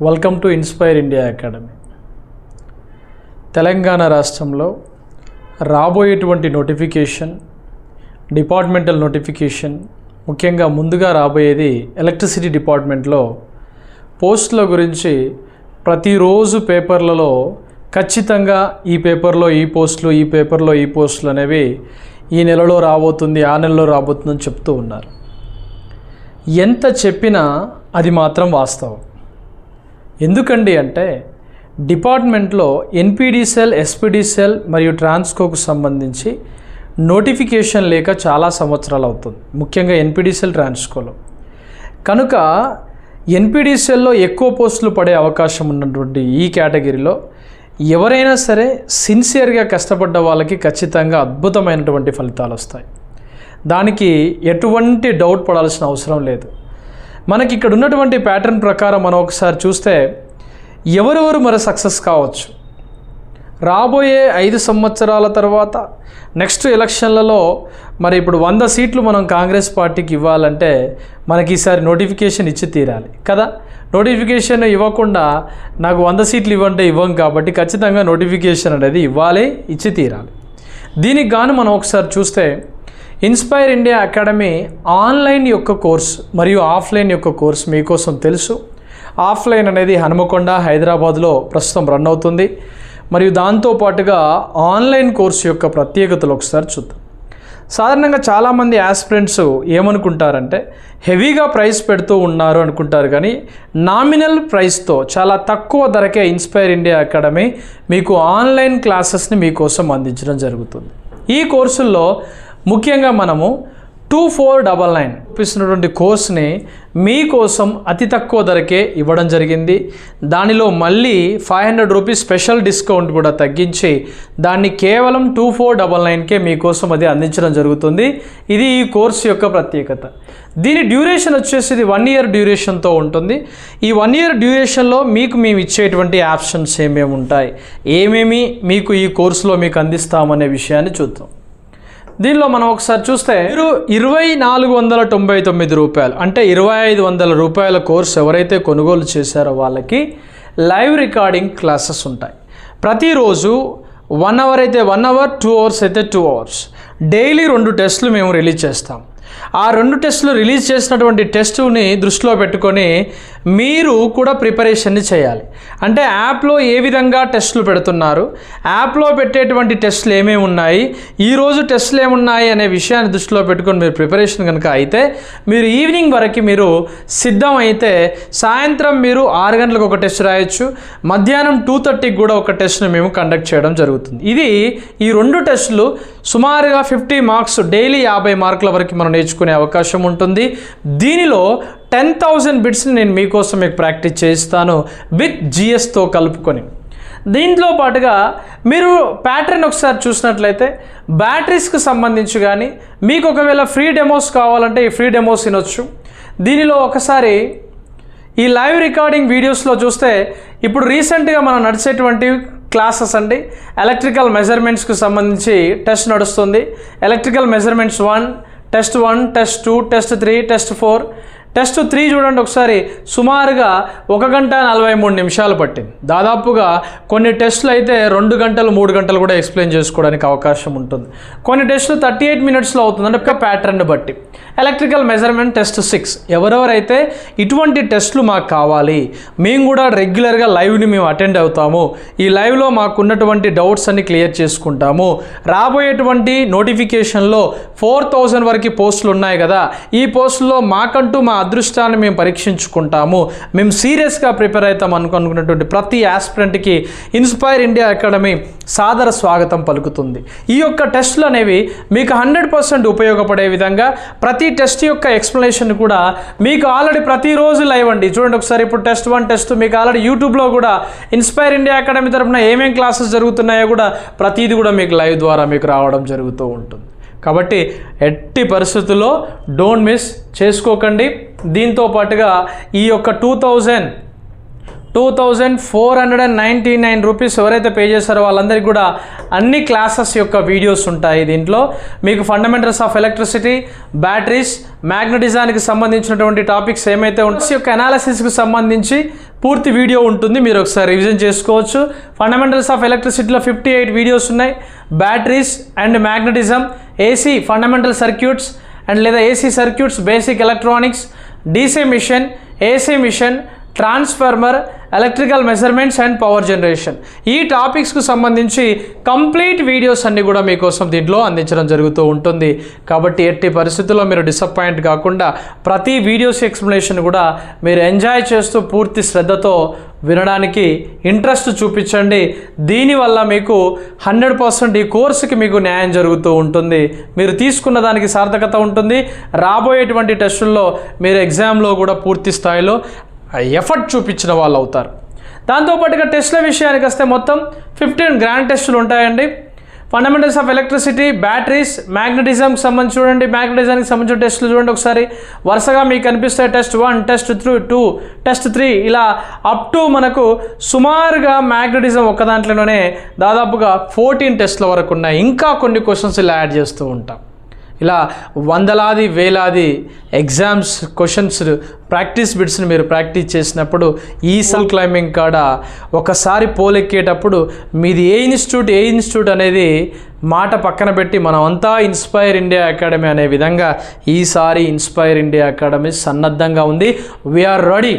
Welcome to inspire India academy Telangana రాష్ట్రంలో రాబోయేటువంటి notification departmental notification ముఖ్యంగా ముందుగా రాబోయేది ఎలక్ట్రిసిటీ డిపార్ట్మెంట్లో పోస్టుల గురించి ప్రతిరోజు పేపర్లలో ఖచ్చితంగా ఈ పేపర్లో ఈ పోస్టులు ఈ పేపర్లో ఈ పోస్టులు అనేవి ఈ నెలలో రాబోతుంది ఆ నెలలో రాబోతుందని చెప్తూ ఉన్నారు. ఎంత చెప్పినా అది మాత్రం వాస్తవం. ఎందుకండి అంటే డిపార్ట్మెంట్లో ఎన్పిడి సెల్ ఎస్పిడి సెల్ మరియు ట్రాన్స్కోకు సంబంధించి నోటిఫికేషన్ లేక చాలా సంవత్సరాలు అవుతుంది. ముఖ్యంగా ఎన్పిడి సెల్ ట్రాన్స్కోలో. కనుక ఎన్పిడి సెల్లో ఎక్కువ పోస్టులు పడే అవకాశం ఉన్నటువంటి ఈ కేటగిరీలో ఎవరైనా సరే సిన్సియర్గా కష్టపడ్డ వాళ్ళకి ఖచ్చితంగా అద్భుతమైనటువంటి ఫలితాలు వస్తాయి. దానికి ఎటువంటి డౌట్ పడాల్సిన అవసరం లేదు. మనకి ఇక్కడ ఉన్నటువంటి ప్యాటర్న్ ప్రకారం మనం ఒకసారి చూస్తే ఎవరెవరు మరి సక్సెస్ కావచ్చు? రాబోయే ఐదు సంవత్సరాల తర్వాత నెక్స్ట్ ఎలక్షన్లలో మరి ఇప్పుడు వంద సీట్లు మనం కాంగ్రెస్ పార్టీకి ఇవ్వాలంటే మనకి ఈసారి నోటిఫికేషన్ ఇచ్చి తీరాలి కదా? నోటిఫికేషన్ ఇవ్వకుండా నాకు వంద సీట్లు ఇవ్వంటే ఇవ్వం కాబట్టి ఖచ్చితంగా నోటిఫికేషన్ అనేది ఇవ్వాలి ఇచ్చి తీరాలి. దీనికి గాను మనం ఒకసారి చూస్తే ఇన్స్పైర్ ఇండియా అకాడమీ ఆన్లైన్ యొక్క కోర్స్ మరియు ఆఫ్లైన్ యొక్క కోర్స్ మీకోసం తెలుసు. ఆఫ్లైన్ అనేది హనుమకొండ హైదరాబాద్లో ప్రస్తుతం రన్ అవుతుంది. మరియు దాంతోపాటుగా ఆన్లైన్ కోర్సు యొక్క ప్రత్యేకతలు ఒకసారి చూద్దాం. సాధారణంగా చాలామంది యాస్పిరెంట్స్ ఏమనుకుంటారంటే హెవీగా ప్రైస్ పెడుతూ ఉన్నారు అనుకుంటారు కానీ నామినల్ ప్రైస్తో చాలా తక్కువ ధరకే ఇన్స్పైర్ ఇండియా అకాడమీ మీకు ఆన్లైన్ క్లాసెస్ని మీకోసం అందించడం జరుగుతుంది. ఈ కోర్సుల్లో ముఖ్యంగా మనము టూ ఫోర్ డబల్ నైన్ చూపిస్తున్నటువంటి కోర్స్ని మీకోసం అతి తక్కువ ధరకే ఇవ్వడం జరిగింది. దానిలో మళ్ళీ five hundred rupees special discount కూడా తగ్గించి దాన్ని కేవలం టూ ఫోర్ డబల్ నైన్కే మీకోసం అది అందించడం జరుగుతుంది. ఇది ఈ కోర్స్ యొక్క ప్రత్యేకత. దీని డ్యూరేషన్ వచ్చేసి ఇది వన్ ఇయర్ డ్యూరేషన్తో ఉంటుంది. ఈ వన్ ఇయర్ డ్యూరేషన్లో మీకు మేము ఇచ్చేటువంటి ఆప్షన్స్ ఏమేమి ఉంటాయి? ఏమేమి మీకు ఈ కోర్సులో మీకు అందిస్తామనే విషయాన్ని చూద్దాం. దీనిలో మనం ఒకసారి చూస్తే మీరు ఇరవై నాలుగు వందల తొంభై తొమ్మిది రూపాయలు అంటే ఇరవై ఐదు వందల రూపాయల కోర్స్ ఎవరైతే కొనుగోలు చేశారో వాళ్ళకి లైవ్ రికార్డింగ్ క్లాసెస్ ఉంటాయి. ప్రతిరోజు వన్ అవర్ అయితే వన్ అవర్ టూ అవర్స్ అయితే టూ అవర్స్. డైలీ రెండు టెస్టులు మేము రిలీజ్ చేస్తాం. ఆ రెండు టెస్టులు రిలీజ్ చేసినటువంటి టెస్టుని దృష్టిలో పెట్టుకొని మీరు కూడా ప్రిపరేషన్ని చేయాలి. అంటే యాప్లో ఏ విధంగా టెస్టులు పెడుతున్నారు యాప్లో పెట్టేటువంటి టెస్టులు ఏమేమి ఉన్నాయి ఈరోజు టెస్టులు ఏమున్నాయి అనే విషయాన్ని దృష్టిలో పెట్టుకొని మీరు ప్రిపరేషన్ కనుక అయితే మీరు ఈవినింగ్ వరకు మీరు సిద్ధం అయితే సాయంత్రం మీరు ఆరు గంటలకు ఒక టెస్ట్ రాయొచ్చు మధ్యాహ్నం టూ థర్టీకి కూడా ఒక టెస్ట్ని మేము కండక్ట్ చేయడం జరుగుతుంది. ఇది ఈ రెండు టెస్టులు సుమారుగా ఫిఫ్టీ మార్క్స్ డైలీ యాభై మార్కుల వరకు మనం నేర్చుకునే అవకాశం ఉంటుంది. దీనిలో టెన్ థౌజండ్ బిట్స్ని నేను మీకోసం మీకు ప్రాక్టీస్ చేయిస్తాను విత్ జిఎస్తో కలుపుకొని. దీంట్లో పాటుగా మీరు ప్యాటర్న్ ఒకసారి చూసినట్లయితే బ్యాటరీస్కి సంబంధించి కానీ మీకు ఒకవేళ ఫ్రీ డెమోస్ కావాలంటే ఈ ఫ్రీ డెమోస్ వినొచ్చు దీనిలో ఒకసారి ఈ లైవ్ రికార్డింగ్ వీడియోస్లో చూస్తే ఇప్పుడు రీసెంట్గా మనం నడిచేటువంటి క్లాసెస్ అండి. ఎలక్ట్రికల్ మెజర్మెంట్స్కి సంబంధించి టెస్ట్ నడుస్తుంది. Electrical measurements one test 1 test 2 test 3 test 4 test three చూడండి ఒకసారి. సుమారుగా ఒక గంట నలభై మూడు నిమిషాలు పట్టింది. దాదాపుగా కొన్ని టెస్టులు అయితే రెండు గంటలు మూడు గంటలు కూడా ఎక్స్ప్లెయిన్ చేసుకోవడానికి అవకాశం ఉంటుంది. కొన్ని టెస్టులు థర్టీ ఎయిట్ మినిట్స్లో అవుతుంది. అంటే ఒక ప్యాటర్న్ బట్టి. ఎలక్ట్రికల్ మెజర్మెంట్ టెస్ట్ సిక్స్ ఎవరెవరైతే ఇటువంటి టెస్టులు మాకు కావాలి మేము కూడా రెగ్యులర్గా లైవ్ని మేము అటెండ్ అవుతాము. ఈ లైవ్లో మాకున్నటువంటి డౌట్స్ అన్ని క్లియర్ చేసుకుంటాము. రాబోయేటువంటి నోటిఫికేషన్లో ఫోర్ థౌజండ్ వరకు పోస్టులు ఉన్నాయి కదా. ఈ పోస్టుల్లో మాకంటూ మా అదృష్టాన్ని మేము పరీక్షించుకుంటాము. మేము సీరియస్గా ప్రిపేర్ అవుతాం అనుకున్నటువంటి ప్రతి యాస్పిరెంట్కి ఇన్స్పైర్ ఇండియా అకాడమీ సాదర స్వాగతం పలుకుతుంది. ఈ యొక్క టెస్ట్లు అనేవి మీకు హండ్రెడ్ పర్సెంట్ ఉపయోగపడే విధంగా ప్రతి టెస్ట్ యొక్క ఎక్స్ప్లెనేషన్ కూడా మీకు ఆల్రెడీ ప్రతిరోజు లైవ్ అండి. చూడండి ఒకసారి ఇప్పుడు టెస్ట్ వన్ టెస్ట్ మీకు ఆల్రెడీ యూట్యూబ్లో కూడా ఇన్స్పైర్ ఇండియా అకాడమీ తరఫున ఏమేం క్లాసెస్ జరుగుతున్నాయో కూడా ప్రతిదీ కూడా మీకు లైవ్ ద్వారా మీకు రావడం జరుగుతూ ఉంటుంది. కాబట్టి ఎట్టి పరిస్థితుల్లో డోంట్ మిస్ చేసుకోకండి. దీంతో పాటుగా ఈ యొక్క two thousand two thousand four hundred and ninety nine rupees ఎవరైతే పే చేశారో వాళ్ళందరికీ కూడా అన్ని క్లాసెస్ యొక్క వీడియోస్ ఉంటాయి దీంట్లో. మీకు ఫండమెంటల్స్ ఆఫ్ ఎలక్ట్రిసిటీ బ్యాటరీస్ మ్యాగ్నటిజానికి సంబంధించినటువంటి టాపిక్స్ ఏమైతే ఉంటాయి యొక్క అనాలిసిస్కి సంబంధించి పూర్తి వీడియో ఉంటుంది. మీరు ఒకసారి రివిజన్ చేసుకోవచ్చు. ఫండమెంటల్స్ ఆఫ్ ఎలక్ట్రిసిటీలో ఫిఫ్టీ ఎయిట్ వీడియోస్ ఉన్నాయి. Batteries and magnetism AC fundamental circuits and లేదా AC circuits basic electronics DC machine AC machine transformer electrical measurements and power generation ఈ టాపిక్స్కు సంబంధించి కంప్లీట్ వీడియోస్ అన్నీ కూడా మీకోసం దీంట్లో అందించడం జరుగుతూ ఉంటుంది. కాబట్టి ఎట్టి పరిస్థితుల్లో మీరు డిసప్పాయింట్ కాకుండా ప్రతి వీడియోస్ ఎక్స్ప్లెనేషన్ కూడా మీరు ఎంజాయ్ చేస్తూ పూర్తి శ్రద్ధతో వినడానికి ఇంట్రెస్ట్ చూపించండి. దీనివల్ల మీకు హండ్రెడ్ పర్సెంట్ ఈ కోర్సుకి మీకు న్యాయం జరుగుతూ ఉంటుంది. మీరు తీసుకున్న దానికి సార్థకత ఉంటుంది. రాబోయేటువంటి టెస్టుల్లో మీరు ఎగ్జామ్లో కూడా పూర్తి స్థాయిలో ఎఫర్ట్ చూపించిన వాళ్ళు అవుతారు దాంతోపాటుగా టెస్ట్ల విషయానికి వస్తే మొత్తం ఫిఫ్టీన్ గ్రాండ్ టెస్టులు ఉంటాయండి. ఫండమెంటల్స్ ఆఫ్ ఎలక్ట్రిసిటీ బ్యాటరీస్ మ్యాగ్నటిజంకి సంబంధించి చూడండి. మ్యాగ్నటిజానికి సంబంధించిన టెస్టులు చూడండి ఒకసారి. వరుసగా మీకు కనిపిస్తాయి. Test one test three two test three ఇలా అప్ టు మనకు సుమారుగా మ్యాగ్నటిజం ఒక దాంట్లోనే దాదాపుగా ఫోర్టీన్ టెస్ట్ల వరకు ఉన్నాయి. ఇంకా కొన్ని క్వశ్చన్స్ ఇలా యాడ్ చేస్తూ ఉంటాం. ఇలా వందలాది వేలాది ఎగ్జామ్స్ క్వశ్చన్స్ ప్రాక్టీస్ బిట్స్ని మీరు ప్రాక్టీస్ చేసినప్పుడు ఈ సెల్ క్లైంబింగ్ కాడ ఒకసారి పోలెక్కేటప్పుడు మీది ఏ ఇన్స్టిట్యూట్ ఏ ఇన్స్టిట్యూట్ అనేది మాట పక్కన పెట్టి మనం అంతా ఇన్స్పైర్ ఇండియా అకాడమీ అనే విధంగా ఈసారి ఇన్స్పైర్ ఇండియా అకాడమీ సన్నద్ధంగా ఉంది. వీఆర్ రెడీ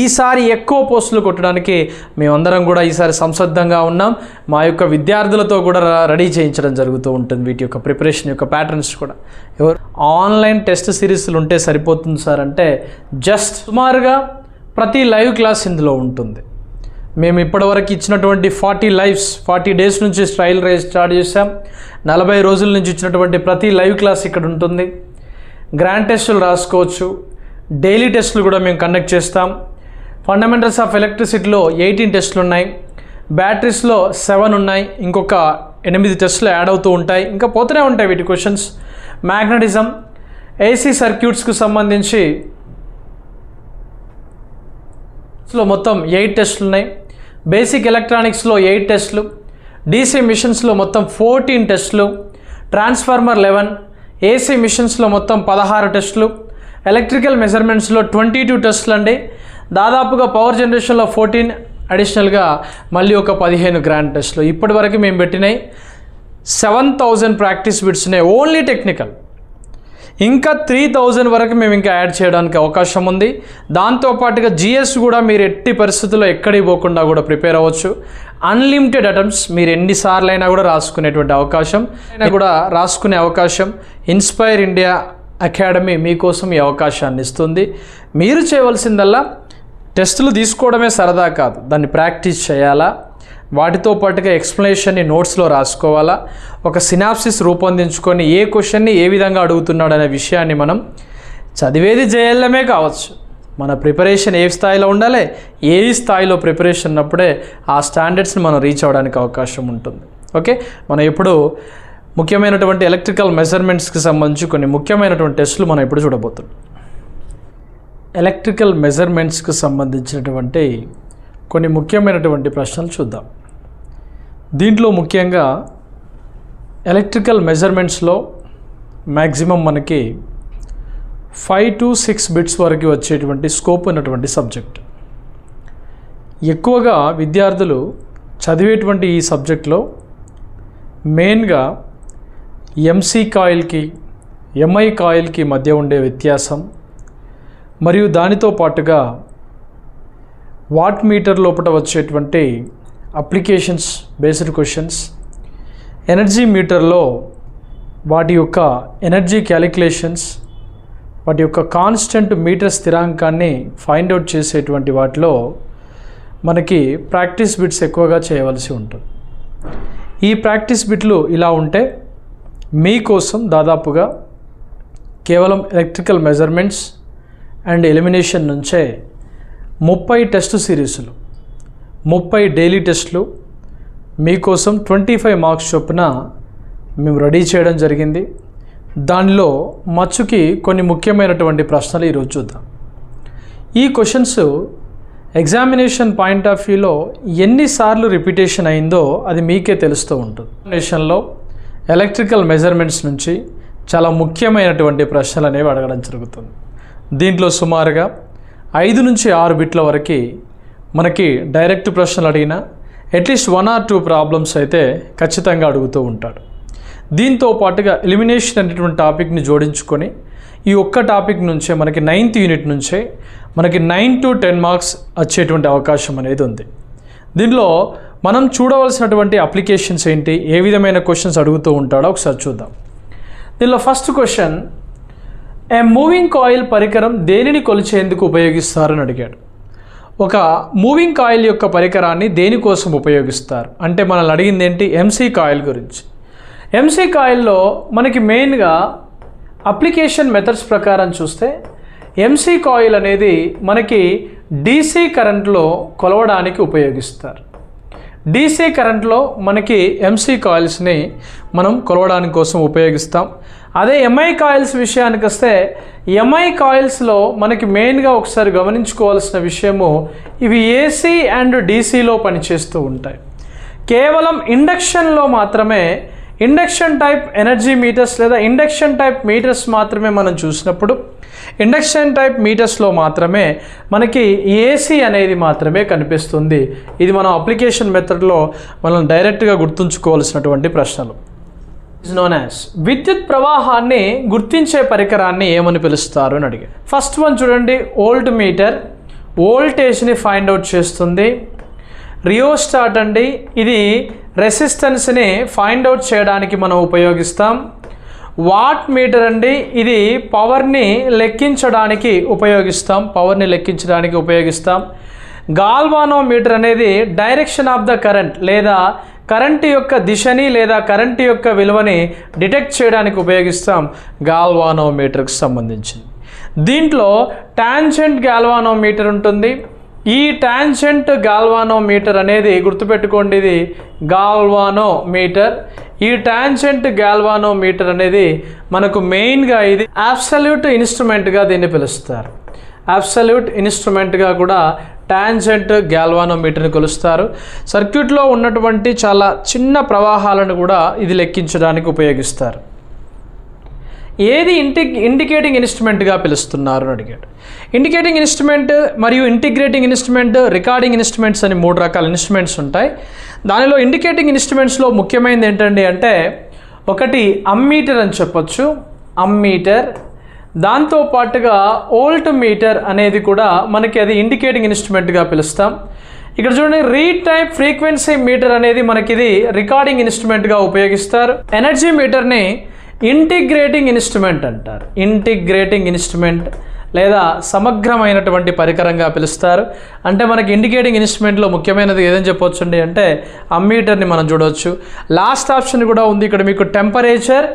ఈసారి ఎక్కువ పోస్టులు కొట్టడానికి మేమందరం కూడా ఈసారి సంసిద్ధంగా ఉన్నాం. మా యొక్క విద్యార్థులతో కూడా రెడీ చేయించడం జరుగుతూ ఉంటుంది. వీటి యొక్క ప్రిపరేషన్ యొక్క ప్యాటర్న్స్ కూడా. ఎవరు? ఆన్లైన్ టెస్ట్ సిరీస్లు ఉంటే సరిపోతుంది సార్ అంటే జస్ట్ సుమారుగా ప్రతి లైవ్ క్లాస్ ఇందులో ఉంటుంది. మేము ఇప్పటివరకు ఇచ్చినటువంటి ఫార్టీ లైవ్స్ ఫార్టీ డేస్ నుంచి ట్రయల్ రేస్ స్టార్ట్ చేసాం నలభై రోజుల నుంచి ఇచ్చినటువంటి ప్రతి లైవ్ క్లాస్ ఇక్కడ ఉంటుంది. గ్రాండ్ టెస్టులు రాసుకోవచ్చు. డైలీ టెస్టులు కూడా మేము కండక్ట్ చేస్తాం. ఫండమెంటల్స్ ఆఫ్ ఎలక్ట్రిసిటీలో ఎయిటీన్ టెస్టులు ఉన్నాయి. బ్యాటరీస్లో సెవెన్ ఉన్నాయి. ఇంకొక ఎనిమిది టెస్టులు యాడ్ అవుతూ ఉంటాయి. ఇంకా పోతూనే ఉంటాయి వీటి క్వశ్చన్స్ మ్యాగ్నటిజం ఏసీ సర్క్యూట్స్కు సంబంధించి లో మొత్తం ఎయిట్ టెస్టులు ఉన్నాయి. బేసిక్ ఎలక్ట్రానిక్స్లో ఎయిట్ టెస్టులు. డీసీ మిషన్స్లో మొత్తం ఫోర్టీన్ టెస్టులు. ట్రాన్స్ఫార్మర్ లెవెన్ ఏసీ మిషన్స్లో మొత్తం పదహారు టెస్టులు. ఎలక్ట్రికల్ మెజర్మెంట్స్లో ట్వంటీ టూ టెస్టులు అండి. దాదాపుగా పవర్ జనరేషన్లో ఫోర్టీన్ అడిషనల్గా మళ్ళీ ఒక పదిహేను గ్రాండ్ టెస్టులు ఇప్పటివరకు మేము పెట్టినాయి. సెవెన్ థౌజండ్ ప్రాక్టీస్ బిట్స్ ఉన్నాయి ఓన్లీ టెక్నికల్ ఇంకా త్రీ థౌజండ్ వరకు మేము ఇంకా యాడ్ చేయడానికి అవకాశం ఉంది. దాంతోపాటుగా జిఎస్ కూడా మీరు ఎట్టి పరిస్థితుల్లో ఎక్కడికి పోకుండా కూడా ప్రిపేర్ అవ్వచ్చు. అన్లిమిటెడ్ అటెంప్ట్స్ మీరు ఎన్నిసార్లు అయినా కూడా రాసుకునేటువంటి అవకాశం. కూడా రాసుకునే అవకాశం. ఇన్స్పైర్ ఇండియా అకాడమీ మీకోసం ఈ అవకాశాన్ని ఇస్తుంది. మీరు చేయవలసిందల్లా టెస్టులు తీసుకోవడమే సరదా కాదు. దాన్ని ప్రాక్టీస్ చేయాలా? వాటితో పాటుగా ఎక్స్ప్లెనేషన్ని నోట్స్లో రాసుకోవాలా? ఒక సినాప్సిస్ రూపొందించుకొని ఏ క్వశ్చన్ని ఏ విధంగా అడుగుతున్నాడు అనే విషయాన్ని మనం చదివేది జయల్లమే కావచ్చు. మన ప్రిపరేషన్ ఏ స్థాయిలో ఉండాలి? ఏ స్థాయిలో ప్రిపరేషన్ ఉన్నప్పుడే ఆ స్టాండర్డ్స్ని మనం రీచ్ అవ్వడానికి అవకాశం ఉంటుంది. ఓకే? మనం ఇప్పుడు ముఖ్యమైనటువంటి ఎలక్ట్రికల్ మెజర్మెంట్స్కి సంబంధించి కొన్ని ముఖ్యమైనటువంటి టెస్టులు మనం ఇప్పుడు చూడబోతున్నాం. ఎలక్ట్రికల్ మెజర్మెంట్స్కి సంబంధించినటువంటి కొన్ని ముఖ్యమైనటువంటి ప్రశ్నలు చూద్దాం. దీంట్లో ముఖ్యంగా ఎలక్ట్రికల్ మెజర్మెంట్స్లో మ్యాక్సిమం మనకి ఫైవ్ టు సిక్స్ బిట్స్ వరకు వచ్చేటువంటి స్కోప్ ఉన్నటువంటి సబ్జెక్ట్. ఎక్కువగా విద్యార్థులు చదివేటువంటి ఈ సబ్జెక్ట్లో మెయిన్గా ఎంసీ కాయిల్కి ఎంఐ కాయిల్కి మధ్య ఉండే వ్యత్యాసం మరియు దానితో పాటుగా వాట్ మీటర్ లోపల వచ్చేటువంటి అప్లికేషన్స్ బేస్డ్ క్వశ్చన్స్. ఎనర్జీ మీటర్లో వాటి యొక్క ఎనర్జీ క్యాలిక్యులేషన్స్ వాటి యొక్క కాన్స్టెంట్ మీటర్ స్థిరాంకాన్ని ఫైండ్ అవుట్ చేసేటువంటి వాటిలో మనకి ప్రాక్టీస్ బిట్స్ ఎక్కువగా చేయవలసి ఉంటుంది. ఈ ప్రాక్టీస్ బిట్లు ఇలా ఉంటే మీకోసం దాదాపుగా కేవలం ఎలక్ట్రికల్ మెజర్మెంట్స్ అండ్ ఎలిమినేషన్ నుంచే ముప్పై టెస్ట్ సిరీస్లు ముప్పై డైలీ టెస్ట్లు. మీకోసం ట్వంటీ ఫైవ్ మార్క్స్ చొప్పున మేము రెడీ చేయడం జరిగింది. దానిలో మచ్చుకి కొన్ని ముఖ్యమైనటువంటి ప్రశ్నలు ఈరోజు చూద్దాం. ఈ క్వశ్చన్స్ ఎగ్జామినేషన్ పాయింట్ ఆఫ్ వ్యూలో ఎన్నిసార్లు రిపీటేషన్ అయిందో అది మీకే తెలుస్తూ ఉంటుంది. ఎగ్జామినేషన్లో ఎలక్ట్రికల్ మెజర్మెంట్స్ నుంచి చాలా ముఖ్యమైనటువంటి ప్రశ్నలు అనేవి అడగడం జరుగుతుంది. దీంట్లో సుమారుగా ఐదు నుంచి ఆరు బిట్ల వరకు మనకి డైరెక్ట్ ప్రశ్నలు అడిగినా at least one or two problems అయితే ఖచ్చితంగా అడుగుతూ ఉంటాడు. దీంతో పాటుగా ఎలిమినేషన్ అనేటువంటి టాపిక్ని జోడించుకొని ఈ ఒక్క టాపిక్ నుంచే మనకి నైన్త్ యూనిట్ నుంచే మనకి నైన్ టు టెన్ మార్క్స్ వచ్చేటువంటి అవకాశం అనేది ఉంది. దీనిలో మనం చూడవలసినటువంటి అప్లికేషన్స్ ఏంటి ఏ విధమైన క్వశ్చన్స్ అడుగుతూ ఉంటాడో ఒకసారి చూద్దాం. దీనిలో first question a moving coil పరికరం దేనిని కొలిచేందుకు ఉపయోగిస్తారని అడిగాడు. ఒక మూవింగ్ కాయిల్ యొక్క పరికరాన్ని దేనికోసం ఉపయోగిస్తారు? అంటే మనల్ని అడిగింది ఏంటి? ఎంసీ కాయిల్ గురించి. ఎంసీ కాయిల్లో మనకి మెయిన్గా అప్లికేషన్ మెథడ్స్ ప్రకారం చూస్తే ఎంసీ కాయిల్ అనేది మనకి డీసీ కరెంట్లో కొలవడానికి ఉపయోగిస్తారు. డీసీ కరెంట్లో మనకి ఎంసీ కాయిల్స్ని మనం కొలవడానికి కోసం ఉపయోగిస్తాం. అదే ఎంఐ కాయిల్స్ విషయానికి వస్తే ఎంఐ కాయిల్స్లో మనకి మెయిన్గా ఒకసారి గమనించుకోవాల్సిన విషయము ఇవి ఏసీ అండ్ డీసీలో పనిచేస్తూ ఉంటాయి. కేవలం ఇండక్షన్లో మాత్రమే ఇండక్షన్ టైప్ ఎనర్జీ మీటర్స్ లేదా ఇండక్షన్ టైప్ మీటర్స్ మాత్రమే మనం చూసినప్పుడు ఇండక్షన్ టైప్ మీటర్స్లో మాత్రమే మనకి ఏసీ అనేది మాత్రమే కనిపిస్తుంది. ఇది మనం అప్లికేషన్ మెథడ్లో మనం డైరెక్ట్గా గుర్తుంచుకోవాల్సినటువంటి ప్రశ్నలు. ఈజ్ నోన్ యాజ్ విద్యుత్ ప్రవాహాన్ని గుర్తించే పరికరాన్ని ఏమని పిలుస్తారు అని అడిగారు ఫస్ట్ వన్ చూడండి ఓల్ట్ మీటర్ వోల్టేజ్ని ఫైండ్ అవుట్ చేస్తుంది. రియోస్టాట్ అండి ఇది రెసిస్టెన్స్ని ఫైండ్ అవుట్ చేయడానికి మనం ఉపయోగిస్తాం. వాట్ మీటర్ అండి ఇది పవర్ని లెక్కించడానికి ఉపయోగిస్తాం. పవర్ని లెక్కించడానికి ఉపయోగిస్తాం. గాల్వానో మీటర్ అనేది డైరెక్షన్ ఆఫ్ ద కరెంట్ లేదా కరెంటు యొక్క దిశని లేదా కరెంటు యొక్క విలువని డిటెక్ట్ చేయడానికి ఉపయోగిస్తాం గాల్వానోమీటర్కి సంబంధించింది. దీంట్లో టాన్షెంట్ గాల్వానోమీటర్ ఉంటుంది. ఈ టాన్షెంట్ గాల్వానోమీటర్ అనేది గుర్తుపెట్టుకోండి ఇది గాల్వానో మీటర్ ఈ టాన్షెంట్ గాల్వానో మీటర్ అనేది మనకు మెయిన్గా ఇది అబ్సల్యూట్ ఇన్స్ట్రుమెంట్గా దీన్ని పిలుస్తారు. అబ్సల్యూట్ ఇన్స్ట్రుమెంట్గా కూడా టాంజెంట్ గ్యాల్వానోమీటర్ని కొలుస్తారు. సర్క్యూట్లో ఉన్నటువంటి చాలా చిన్న ప్రవాహాలను కూడా ఇది లెక్కించడానికి ఉపయోగిస్తారు. ఏది ఇంటి ఇండికేటింగ్ ఇన్స్ట్రుమెంట్గా పిలుస్తున్నారు అని అడిగాడు. ఇండికేటింగ్ ఇన్స్ట్రుమెంట్ మరియు ఇంటిగ్రేటింగ్ ఇన్స్ట్రుమెంట్ రికార్డింగ్ ఇన్స్ట్రుమెంట్స్ అని మూడు రకాల ఇన్స్ట్రుమెంట్స్ ఉంటాయి. దానిలో ఇండికేటింగ్ ఇన్స్ట్రుమెంట్స్లో ముఖ్యమైనది ఏంటండి అంటే ఒకటి అమ్మీటర్ అని చెప్పొచ్చు. అమ్మీటర్ దాంతో పాటుగా ఓల్ట్ మీటర్ అనేది కూడా మనకి అది ఇండికేటింగ్ ఇన్స్ట్రుమెంట్గా పిలుస్తాం. ఇక్కడ చూడండి రీడ్ టైప్ ఫ్రీక్వెన్సీ మీటర్ అనేది మనకి ఇది రికార్డింగ్ ఇన్స్ట్రుమెంట్గా ఉపయోగిస్తారు. ఎనర్జీ మీటర్ని ఇంటిగ్రేటింగ్ ఇన్స్ట్రుమెంట్ అంటారు. ఇంటిగ్రేటింగ్ ఇన్స్ట్రుమెంట్ లేదా సమగ్రమైనటువంటి పరికరంగా పిలుస్తారు. అంటే మనకి ఇండికేటింగ్ ఇన్స్ట్రుమెంట్లో ముఖ్యమైనది ఏదని చెప్పొచ్చండి అంటే అమ్మీటర్ని మనం చూడవచ్చు లాస్ట్ ఆప్షన్ కూడా ఉంది. ఇక్కడ మీకు టెంపరేచర్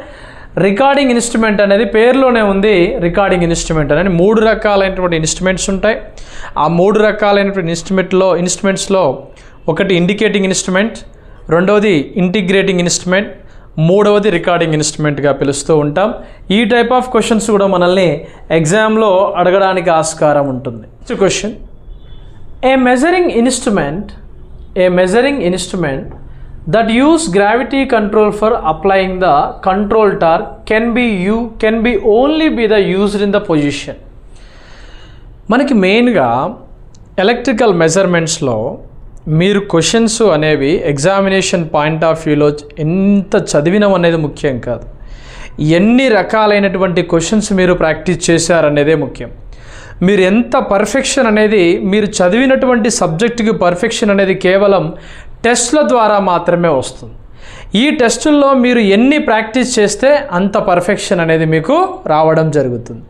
రికార్డింగ్ ఇన్స్ట్రుమెంట్ అనేది పేరులోనే ఉంది రికార్డింగ్ ఇన్స్ట్రుమెంట్ అనేది. మూడు రకాలైనటువంటి ఇన్స్ట్రుమెంట్స్ ఉంటాయి. ఆ మూడు రకాలైనటువంటి ఇన్స్ట్రుమెంట్లో ఇన్స్ట్రుమెంట్స్లో ఒకటి ఇండికేటింగ్ ఇన్స్ట్రుమెంట్ రెండవది ఇంటిగ్రేటింగ్ ఇన్స్ట్రుమెంట్ మూడవది రికార్డింగ్ ఇన్స్ట్రుమెంట్గా పిలుస్తూ ఉంటాం. ఈ టైప్ ఆఫ్ క్వశ్చన్స్ కూడా మనల్ని ఎగ్జామ్లో అడగడానికి ఆస్కారం ఉంటుంది. Next question a measuring instrument a measuring instrument that use gravity control for applying the control torque can be you can be only be the used in the position మనకి మెయిన్గా electrical మెజర్మెంట్స్లో మీరు questions అనేవి examination point of వ్యూలో ఎంత చదివినం అనేది ముఖ్యం కాదు. ఎన్ని రకాలైనటువంటి క్వశ్చన్స్ మీరు ప్రాక్టీస్ చేశారనేదే ముఖ్యం. మీరు ఎంత పర్ఫెక్షన్ అనేది మీరు చదివినటువంటి సబ్జెక్టుకి పర్ఫెక్షన్ అనేది కేవలం టెస్ట్ల ద్వారా మాత్రమే వస్తుంది. ఈ టెస్టుల్లో మీరు ఎన్ని ప్రాక్టీస్ చేస్తే అంత పర్ఫెక్షన్ అనేది మీకు రావడం జరుగుతుంది.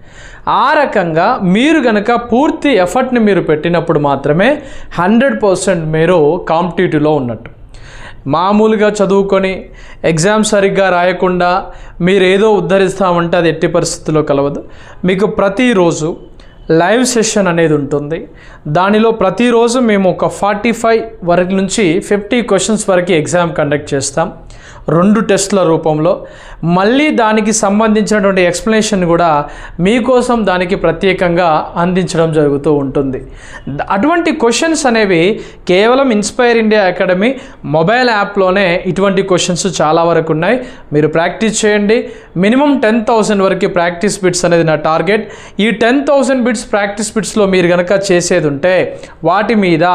ఆ రకంగా మీరు గనక పూర్తి ఎఫర్ట్ని మీరు పెట్టినప్పుడు మాత్రమే హండ్రెడ్ పర్సెంట్ మీరు కాంపిటేటివ్లో ఉన్నట్టు. మామూలుగా చదువుకొని ఎగ్జామ్ సరిగ్గా రాయకుండా మీరు ఏదో ఉద్ధరిస్తామంటే అది ఎట్టి పరిస్థితుల్లో కలవదు. మీకు ప్రతిరోజు లైవ్ సెషన్ అనేది ఉంటుంది. దానిలో ప్రతిరోజు మేము ఒక ఫార్టీ ఫైవ్ వరకు నుంచి ఫిఫ్టీ క్వశ్చన్స్ వరకు ఎగ్జామ్ కండక్ట్ చేస్తాం. రెండు టెస్ట్ల రూపంలో. మళ్ళీ దానికి సంబంధించినటువంటి ఎక్స్ప్లెనేషన్ కూడా మీకోసం దానికి ప్రత్యేకంగా అందించడం జరుగుతూ ఉంటుంది. అటువంటి క్వశ్చన్స్ అనేవి కేవలం ఇన్స్పైర్ ఇండియా అకాడమీ మొబైల్ యాప్లోనే ఇటువంటి క్వశ్చన్స్ చాలా వరకు ఉన్నాయి. మీరు ప్రాక్టీస్ చేయండి. మినిమం టెన్ థౌసండ్ వరకు ప్రాక్టీస్ బిట్స్ అనేది నా టార్గెట్. ఈ టెన్ థౌసండ్ బిట్స్ ప్రాక్టీస్ బిట్స్లో మీరు కనుక చేసేది ఉంటే వాటి మీద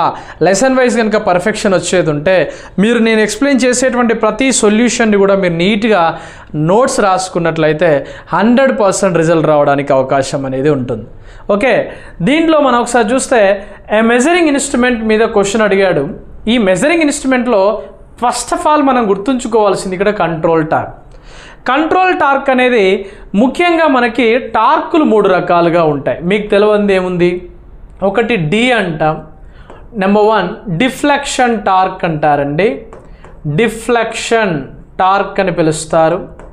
లెసన్ వైజ్ కనుక పర్ఫెక్షన్ వచ్చేది ఉంటే మీరు నేను ఎక్స్ప్లెయిన్ చేసేటువంటి ప్రతి సొల్యూషన్ని కూడా మీరు నీట్గా నోట్స్ రాసుకున్నట్లయితే హండ్రెడ్ పర్సెంట్ రిజల్ట్ రావడానికి అవకాశం అనేది ఉంటుంది. ఓకే దీంట్లో మనం ఒకసారి చూస్తే ఏ మెజరింగ్ ఇన్స్ట్రుమెంట్ మీద క్వశ్చన్ అడిగాడు. ఈ మెజరింగ్ ఇన్స్ట్రుమెంట్లో ఫస్ట్ ఆఫ్ ఆల్ మనం గుర్తుంచుకోవాల్సింది ఇక్కడ కంట్రోల్ టార్క్ కంట్రోల్ టార్క్ అనేది ముఖ్యంగా మనకి టార్కులు మూడు రకాలుగా ఉంటాయి. మీకు తెలియంది ఏముంది? ఒకటి డి అంటాం. నెంబర్ వన్ డిఫ్లెక్షన్ టార్క్ అంటారండి. డిఫ్లెక్షన్ టార్క్ అని పిలుస్తారు.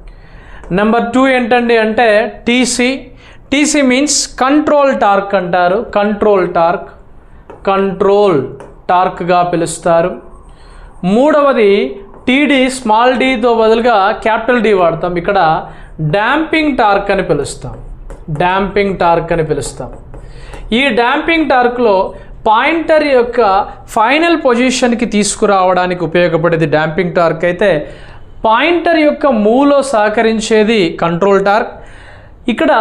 నెంబర్ టూ ఏంటండి అంటే TC TC means control torque అంటారు. కంట్రోల్ టార్క్ కంట్రోల్ టార్క్గా పిలుస్తారు. మూడవది టీడీ స్మాల్ డీతో బదులుగా క్యాపిటల్ డీ వాడతాం. ఇక్కడ డ్యాంపింగ్ టార్క్ అని పిలుస్తాం. డ్యాంపింగ్ టార్క్ అని పిలుస్తాం. ఈ డ్యాంపింగ్ టార్క్లో పాయింటర్ యొక్క ఫైనల్ పొజిషన్కి తీసుకురావడానికి ఉపయోగపడేది డ్యాంపింగ్ టార్క్ అయితే పాయింటర్ యొక్క మూలో సహకరించేది కంట్రోల్ టార్క్. ఇక్కడ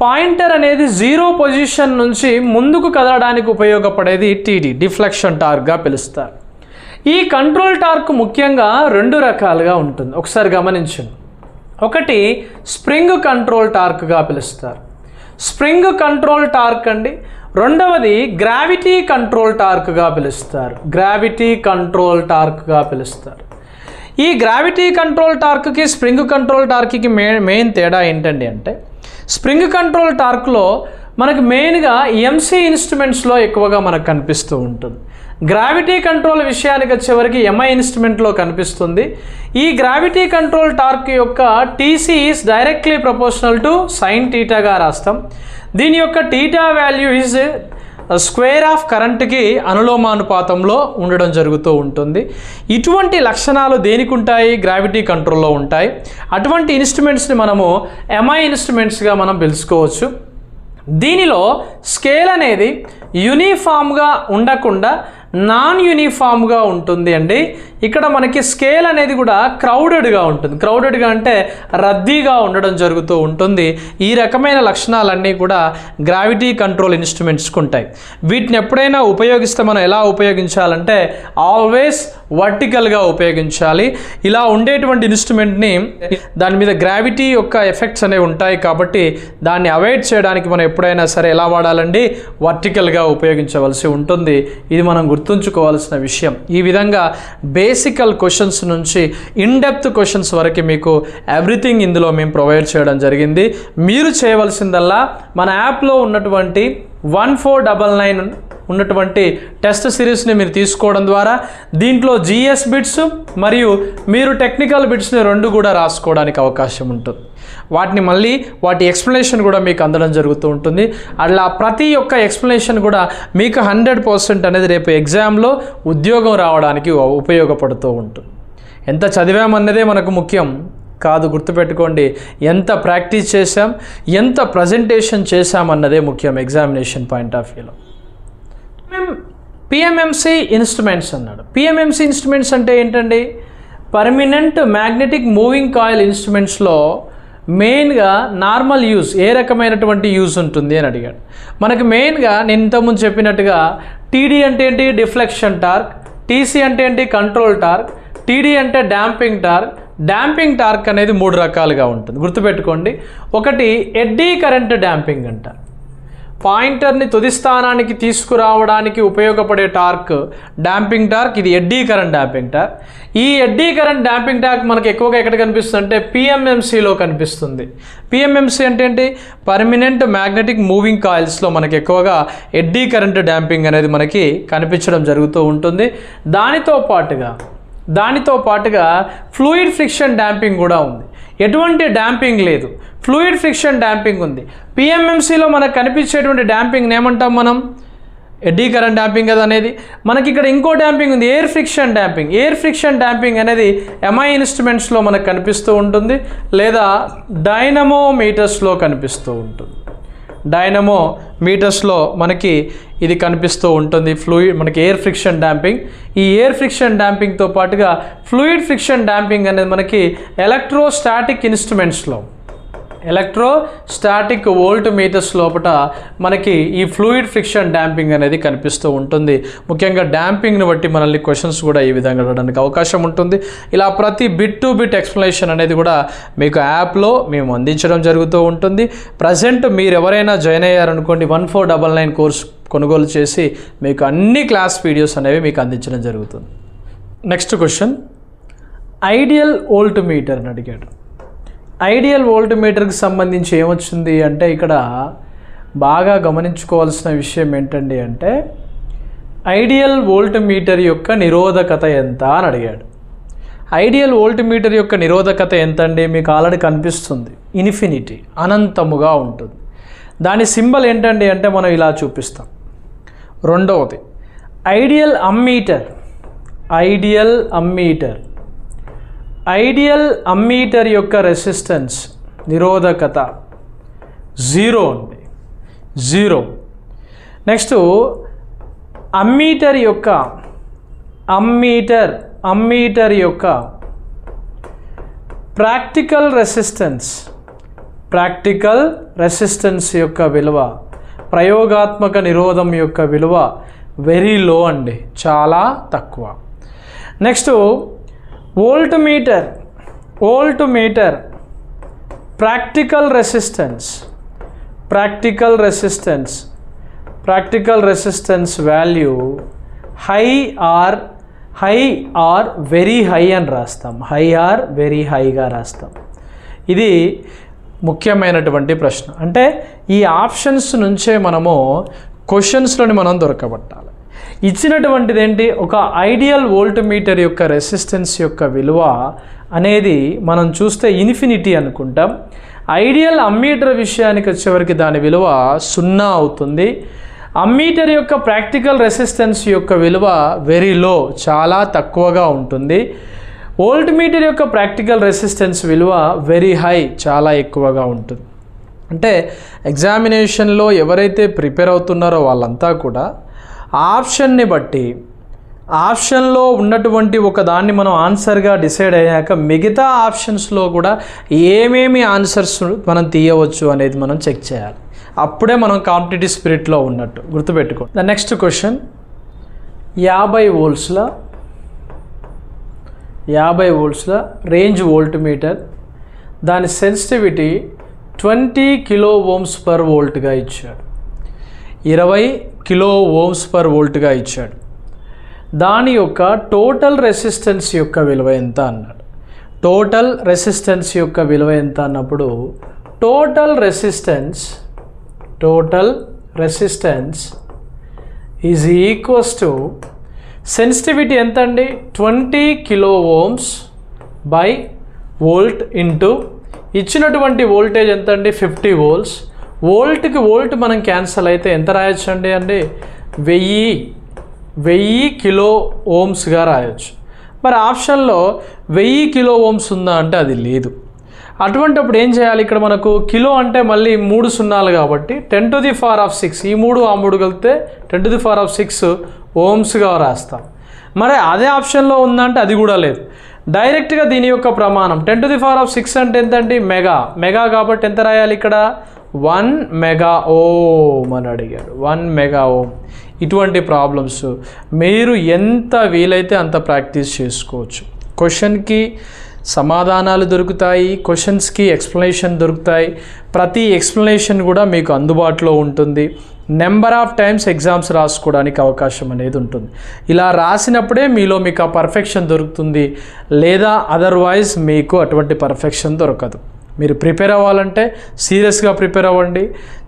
పాయింటర్ అనేది జీరో పొజిషన్ నుంచి ముందుకు కదలడానికి ఉపయోగపడేది టీడీ డిఫ్లెక్షన్ టార్క్గా పిలుస్తారు. ఈ కంట్రోల్ టార్క్ ముఖ్యంగా రెండు రకాలుగా ఉంటుంది. ఒకసారి గమనించండి. ఒకటి స్ప్రింగ్ కంట్రోల్ టార్క్గా పిలుస్తారు. స్ప్రింగ్ కంట్రోల్ టార్క్ అండి. రెండవది గ్రావిటీ కంట్రోల్ టార్క్గా పిలుస్తారు. గ్రావిటీ కంట్రోల్ టార్క్గా పిలుస్తారు. ఈ గ్రావిటీ కంట్రోల్ టార్క్కి స్ప్రింగ్ కంట్రోల్ టార్క్కి మే మెయిన్ తేడా ఏంటండి అంటే స్ప్రింగ్ కంట్రోల్ టార్క్లో మనకు మెయిన్గా ఎంసీ ఇన్స్ట్రుమెంట్స్లో ఎక్కువగా మనకు కనిపిస్తూ ఉంటుంది. గ్రావిటీ కంట్రోల్ విషయానికి వచ్చేవరకు ఎంఐ ఇన్స్ట్రుమెంట్లో కనిపిస్తుంది. ఈ గ్రావిటీ కంట్రోల్ టార్క్ యొక్క TC is directly proportional to sine టీటాగా రాస్తాం. దీని యొక్క theta value is square of కరెంట్కి అనులోమానుపాతంలో ఉండడం జరుగుతూ ఉంటుంది. ఇటువంటి లక్షణాలు దేనికి ఉంటాయి? గ్రావిటీ కంట్రోల్లో ఉంటాయి. అటువంటి ఇన్స్ట్రుమెంట్స్ని మనము ఎంఐ ఇన్స్ట్రుమెంట్స్గా మనం పిలుచుకోవచ్చు. దీనిలో స్కేల్ అనేది యూనిఫామ్గా ఉండకుండా నాన్ యూనిఫామ్గా ఉంటుంది అండి. ఇక్కడ మనకి స్కేల్ అనేది కూడా క్రౌడెడ్గా ఉంటుంది. క్రౌడెడ్గా అంటే రద్దీగా ఉండడం జరుగుతూ ఉంటుంది. ఈ రకమైన లక్షణాలన్నీ కూడా గ్రావిటీ కంట్రోల్ ఇన్స్ట్రుమెంట్స్కి ఉంటాయి. వీటిని ఎప్పుడైనా ఉపయోగిస్తే మనం ఎలా ఉపయోగించాలంటే ఆల్వేస్ వర్టికల్గా ఉపయోగించాలి. ఇలా ఉండేటువంటి ఇన్స్ట్రుమెంట్ని దాని మీద గ్రావిటీ యొక్క ఎఫెక్ట్స్ అనేవి ఉంటాయి కాబట్టి దాన్ని అవాయిడ్ చేయడానికి మనం ఎప్పుడైనా సరే ఎలా వాడాలండి? వర్టికల్గా ఉపయోగించవలసి ఉంటుంది. ఇది మనం గుర్తుంచుకోవాల్సిన విషయం. ఈ విధంగా బేసికల్ క్వశ్చన్స్ నుంచి ఇన్డెప్త్ క్వశ్చన్స్ వరకు మీకు ఎవ్రీథింగ్ ఇందులో మేము ప్రొవైడ్ చేయడం జరిగింది. మీరు చేయవలసిందల్లా మన యాప్లో ఉన్నటువంటి వన్ ఫోర్ డబల్ నైన్ ఉన్నటువంటి టెస్ట్ సిరీస్ని మీరు తీసుకోవడం ద్వారా దీంట్లో జిఎస్ బిట్స్ మరియు మీరు టెక్నికల్ బిట్స్ని రెండు కూడా రాసుకోవడానికి అవకాశం ఉంటుంది. వాటిని మళ్ళీ వాటి ఎక్స్ప్లెనేషన్ కూడా మీకు అందడం జరుగుతూ ఉంటుంది. అలా ప్రతి ఒక్క ఎక్స్ప్లెనేషన్ కూడా మీకు హండ్రెడ్ పర్సెంట్ అనేది రేపు ఎగ్జామ్లో ఉద్యోగం రావడానికి ఉపయోగపడుతూ ఉంటుంది. ఎంత చదివామన్నదే మనకు ముఖ్యం. కాదు గుర్తుపెట్టుకోండి ఎంత ప్రాక్టీస్ చేశాం ఎంత ప్రజెంటేషన్ చేశామన్నదే ముఖ్యం ఎగ్జామినేషన్ పాయింట్ ఆఫ్ వ్యూలో. పిఎంఎంసి ఇన్స్ట్రుమెంట్స్ అన్నాడు. పిఎంఎంసి ఇన్స్ట్రుమెంట్స్ అంటే ఏంటండి? పర్మినెంట్ మ్యాగ్నెటిక్ మూవింగ్ కాయిల్ ఇన్స్ట్రుమెంట్స్లో మెయిన్గా నార్మల్ యూజ్ ఏ రకమైనటువంటి యూజ్ ఉంటుంది అని అడిగాడు. మనకు మెయిన్గా నేను ఇంతకుముందు చెప్పినట్టుగా టీడీ అంటే ఏంటి? డిఫ్లెక్షన్ టార్క్ టీసీ అంటే ఏంటి? కంట్రోల్ టార్క్ టీడీ అంటే డ్యాంపింగ్ టార్క్ డ్యాంపింగ్ టార్క్ అనేది మూడు రకాలుగా ఉంటుంది. గుర్తుపెట్టుకోండి. ఒకటి ఎడ్డీ కరెంట్ డ్యాంపింగ్ అంటారు పాయింటర్ని తుది స్థానానికి తీసుకురావడానికి ఉపయోగపడే టార్క్ డాంపింగ్ టార్క్ ఇది ఎడ్డీ కరెంట్ డాంపింగ్ టార్క్. ఈ ఎడ్డీ కరెంట్ డాంపింగ్ టార్క్ మనకి ఎక్కువగా ఎక్కడ కనిపిస్తుంది అంటే పిఎంఎంసీలో కనిపిస్తుంది. పిఎంఎంసీ అంటే ఏంటి? పర్మినెంట్ మ్యాగ్నెటిక్ మూవింగ్ కాయిల్స్లో మనకి ఎక్కువగా ఎడ్డీ కరెంట్ డాంపింగ్ అనేది మనకి కనిపించడం జరుగుతూ ఉంటుంది. దానితో పాటుగా దానితో పాటుగా ఫ్లూయిడ్ ఫ్రిక్షన్ డాంపింగ్ కూడా ఉంది. ఎటువంటి డ్యాంపింగ్ లేదు. ఫ్లూయిడ్ ఫ్రిక్షన్ డ్యాంపింగ్ ఉంది. పిఎంఎంసీలో మనకు కనిపించేటువంటి డాంపింగ్ ఏమంటాం మనం? ఎడ్డీ కరెంట్ డ్యాంపింగ్ కదా అనేది. మనకి ఇక్కడ ఇంకో డ్యాంపింగ్ ఉంది. Air friction damping air friction damping అనేది ఎంఐ ఇన్స్ట్రుమెంట్స్లో మనకు కనిపిస్తూ ఉంటుంది లేదా డైనమోమీటర్స్లో కనిపిస్తూ ఉంటుంది. డైనమో మీటర్స్లో మనకి ఇది కనిపిస్తూ ఉంటుంది. ఫ్లూయిడ్ మనకి ఎయిర్ ఫ్రిక్షన్ డ్యాంపింగ్ ఈ ఎయిర్ ఫ్రిక్షన్ డ్యాంపింగ్తో పాటుగా ఫ్లూయిడ్ ఫ్రిక్షన్ డ్యాంపింగ్ అనేది మనకి ఎలక్ట్రోస్టాటిక్ ఇన్స్ట్రుమెంట్స్లో. ఎలక్ట్రో స్టాటిక్ వోల్ట్ మీటర్స్ లోపల మనకి ఈ ఫ్లూయిడ్ ఫ్రిక్షన్ డ్యాంపింగ్ అనేది కనిపిస్తూ ఉంటుంది. ముఖ్యంగా డ్యాంపింగ్ని బట్టి మనల్ని క్వశ్చన్స్ కూడా ఈ విధంగా అడగడానికి అవకాశం ఉంటుంది. ఇలా ప్రతి బిట్ టు బిట్ ఎక్స్ప్లెనేషన్ అనేది కూడా మీకు యాప్లో మేము అందించడం జరుగుతూ ఉంటుంది. ప్రజెంట్ మీరు ఎవరైనా join అయ్యారనుకోండి one four double nine course కొనుగోలు చేసి మీకు అన్ని క్లాస్ వీడియోస్ అనేవి మీకు అందించడం జరుగుతుంది. Next question. Ideal voltmeter అని అడిగాడు. ఐడియల్ వోల్ట్ మీటర్కి సంబంధించి ఏమొచ్చింది అంటే ఇక్కడ బాగా గమనించుకోవాల్సిన విషయం ఏంటండి అంటే ఐడియల్ వోల్ట్ మీటర్ యొక్క నిరోధకత ఎంత అని అడిగాడు. ఐడియల్ వోల్ట్ మీటర్ యొక్క నిరోధకత ఎంత అండి మీకు ఆల్రెడీ కనిపిస్తుంది. ఇన్ఫినిటీ అనంతముగా ఉంటుంది. దాని సింబల్ ఏంటండి అంటే మనం ఇలా చూపిస్తాం. రెండవది ideal ammeter ideal ammeter ideal ammeter యొక్క రెసిస్టెన్స్ నిరోధకత జీరో అండి. జీరో. నెక్స్ట్ అమ్మీటర్ యొక్క అమ్మీటర్ అమ్మీటర్ యొక్క ప్రాక్టికల్ రెసిస్టెన్స్ ప్రాక్టికల్ రెసిస్టెన్స్ యొక్క విలువ ప్రయోగాత్మక నిరోధం యొక్క విలువ వెరీ లో అండి. చాలా తక్కువ. Next voltmeter voltmeter practical resistance practical resistance practical resistance value high R high R very high అని రాస్తాం. హై ఆర్ వెరీ హైగా రాస్తాం. ఇది ముఖ్యమైనటువంటి ప్రశ్న. అంటే ఈ ఆప్షన్స్ నుంచే మనము క్వశ్చన్స్లోని మనం దొరకబట్టాలి. ఇచ్చినటువంటిది ఏంటి ఒక ఐడియల్ వోల్ట్ మీటర్ యొక్క రెసిస్టెన్స్ యొక్క విలువ అనేది మనం చూస్తే ఇన్ఫినిటీ అనుకుంటాం. ఐడియల్ అమ్మీటర్ విషయానికి వచ్చేవరకు దాని విలువ సున్నా అవుతుంది. అమ్మీటర్ యొక్క ప్రాక్టికల్ రెసిస్టెన్స్ యొక్క విలువ వెరీ లో చాలా తక్కువగా ఉంటుంది. ఓల్డ్ మీటర్ యొక్క ప్రాక్టికల్ రెసిస్టెన్స్ విలువ వెరీ హై చాలా ఎక్కువగా ఉంటుంది. అంటే ఎగ్జామినేషన్లో ఎవరైతే ప్రిపేర్ అవుతున్నారో వాళ్ళంతా కూడా ఆప్షన్ని బట్టి ఆప్షన్లో ఉన్నటువంటి ఒక దాన్ని మనం ఆన్సర్గా డిసైడ్ అయ్యాక మిగతా ఆప్షన్స్లో కూడా ఏమేమి ఆన్సర్స్ మనం తీయవచ్చు అనేది మనం చెక్ చేయాలి. అప్పుడే మనం కాంపిటేటివ్ స్పిరిట్లో ఉన్నట్టు గుర్తుపెట్టుకో ద నెక్స్ట్ క్వశ్చన్ యాభై వోల్ట్స్ల యాభై వోల్ట్స్ల రేంజ్ వోల్ట్ మీటర్ దాని sensitivity twenty kilo ohms per వోల్ట్గా ఇచ్చాడు. ఇరవై కిలో ఓమ్స్ పర్ వోల్ట్గా ఇచ్చాడు. దాని యొక్క టోటల్ రెసిస్టెన్స్ యొక్క విలువ ఎంత అన్నాడు. టోటల్ రెసిస్టెన్స్ యొక్క విలువ ఎంత అన్నప్పుడు total resistance total resistance is equals to sensitivity ఎంత అండి? Twenty kilo ohms by volt into ఇచ్చినటువంటి వోల్టేజ్ ఎంత అండి? Fifty volts. వోల్ట్కి వోల్ట్ మనం క్యాన్సల్ అయితే ఎంత రాయొచ్చు అండి? అండి వెయ్యి వెయ్యి కిలో ఓమ్స్గా రాయొచ్చు. మరి ఆప్షన్లో వెయ్యి కిలో ఓమ్స్ ఉందా అంటే అది లేదు. అటువంటిప్పుడు ఏం చేయాలి ఇక్కడ మనకు? కిలో అంటే మళ్ళీ మూడు సున్నాలు కాబట్టి ten to the power of six. ఈ మూడు ఆ మూడు కలిపితే ten to the power of six ఓమ్స్గా రాస్తాం. మరి అదే ఆప్షన్లో ఉందంటే అది కూడా లేదు. డైరెక్ట్గా దీని యొక్క ప్రమాణం ten to the power of six అంటే ఎంతండి? మెగా. మెగా కాబట్టి ఎంత రాయాలి ఇక్కడ? వన్ మెగా ఓమ్ అని అడిగాడు. వన్ మెగా ఓమ్ ఇటువంటి ప్రాబ్లమ్స్ మీరు ఎంత వీలైతే అంత ప్రాక్టీస్ చేసుకోవచ్చు. క్వశ్చన్కి సమాధానాలు దొరుకుతాయి క్వశ్చన్స్కి ఎక్స్ప్లెనేషన్ దొరుకుతాయి. ప్రతి ఎక్స్ప్లెనేషన్ కూడా మీకు అందుబాటులో ఉంటుంది. నెంబర్ ఆఫ్ టైమ్స్ ఎగ్జామ్స్ రాసుకోవడానికి అవకాశం అనేది ఉంటుంది. ఇలా రాసినప్పుడే మీలో మీకు ఆ పర్ఫెక్షన్ దొరుకుతుంది. లేదా అదర్వైజ్ మీకు అటువంటి పర్ఫెక్షన్ దొరకదు. మీరు ప్రిపేర్ అవ్వాలంటే సీరియస్గా ప్రిపేర్ అవ్వండి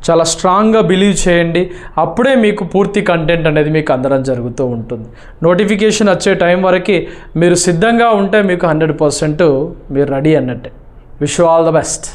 చాలా స్ట్రాంగ్గా బిలీవ్ చేయండి అప్పుడే మీకు పూర్తి కంటెంట్ అనేది మీకు అందడం జరుగుతూ ఉంటుంది. నోటిఫికేషన్ వచ్చే టైం వరకు మీరు సిద్ధంగా ఉంటే మీకు హండ్రెడ్ పర్సెంట్ మీరు రెడీ అన్నట్టే. Wish all the best